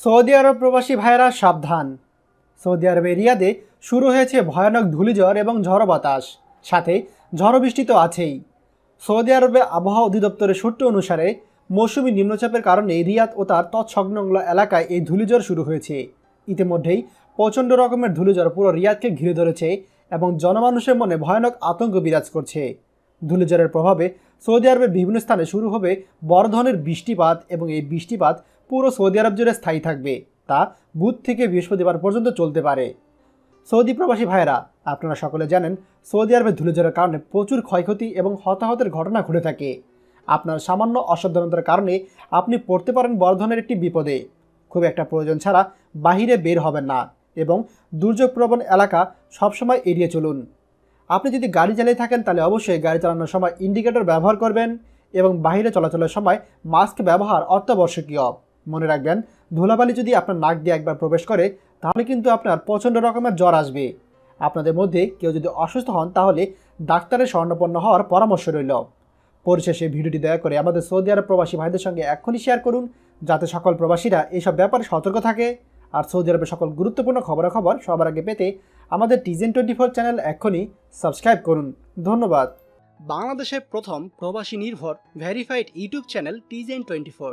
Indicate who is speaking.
Speaker 1: Saudi আরব প্রবাসী ভাইয়েরা সাবধান। সৌদি আরবে রিয়াদে শুরু হয়েছে ভয়ানক ধূলিঝড় এবং ঝড় বাতাস। সাথে ঝড়ো বৃষ্টি তো আছেই। সৌদি আরবে আবহাওয়া অধিদপ্তরের সূত্র অনুসারে মৌসুমি নিম্নচাপের কারণে রিয়াদ ও তার তৎসংলগ্ন এলাকায় এই ধূলিঝড় শুরু হয়েছে। ইতিমধ্যেই প্রচণ্ড রকমের ধূলিঝড় পুরো রিয়াদকে ঘিরে ধরেছে এবং জনমানুষের মনে ভয়ানক আতঙ্ক বিরাজ করছে। ধূলিঝড়ের প্রভাবে সৌদি আরবের বিভিন্ন স্থানে শুরু হবে বড় ধরনের বৃষ্টিপাত এবং এই বৃষ্টিপাত পুরো সৌদি আরব জুড়ে স্থায়ী থাকবে। তা বুধ থেকে বৃহস্পতিবার পর্যন্ত চলতে পারে। সৌদি প্রবাসী ভাইয়েরা, আপনারা সকলে জানেন, সৌদি আরবে ধূলিঝড়ের কারণে প্রচুর ক্ষয়ক্ষতি এবং হতাহতের ঘটনা ঘটে থাকে। আপনার সামান্য অসাবধানতার কারণে আপনি পড়তে পারেন বড় ধরনের একটি বিপদে। খুব একটা প্রয়োজন ছাড়া বাহিরে বের হবেন না এবং দুর্যোগপ্রবণ এলাকা সবসময় এড়িয়ে চলুন। আপনি যদি গাড়ি চালিয়ে থাকেন, তাহলে অবশ্যই গাড়ি চালানোর সময় ইন্ডিকেটর ব্যবহার করবেন এবং বাইরে চলাচলের সময় মাস্ক ব্যবহার অত্যাবশ্যকীয়। মনে রাখবেন, ধুলাবালি যদি আপনার নাক দিয়ে একবার প্রবেশ করে, তাহলে কিন্তু আপনার প্রচণ্ড রকমের জ্বর আসবে। আপনাদের মধ্যে কেউ যদি অসুস্থ হন, তাহলে ডাক্তারের স্বর্ণপন্ন হওয়ার পরামর্শ রইল। পরিশেষে ভিডিওটি দয়া করে আমাদের সৌদি আরব প্রবাসী ভাইদের সঙ্গে এখনই শেয়ার করুন, যাতে সকল প্রবাসীরা এইসব ব্যাপারে সতর্ক থাকে। আর সৌদি আরবের সকল গুরুত্বপূর্ণ খবরাখবর সবার আগে পেতে আমাদের টিজেন টোয়েন্টি ফোর চ্যানেল এখনই সাবস্ক্রাইব করুন। ধন্যবাদ।
Speaker 2: বাংলাদেশের প্রথম প্রবাসী নির্ভর ভেরিফাইড ইউটিউব চ্যানেল টিজেন টোয়েন্টি ফোর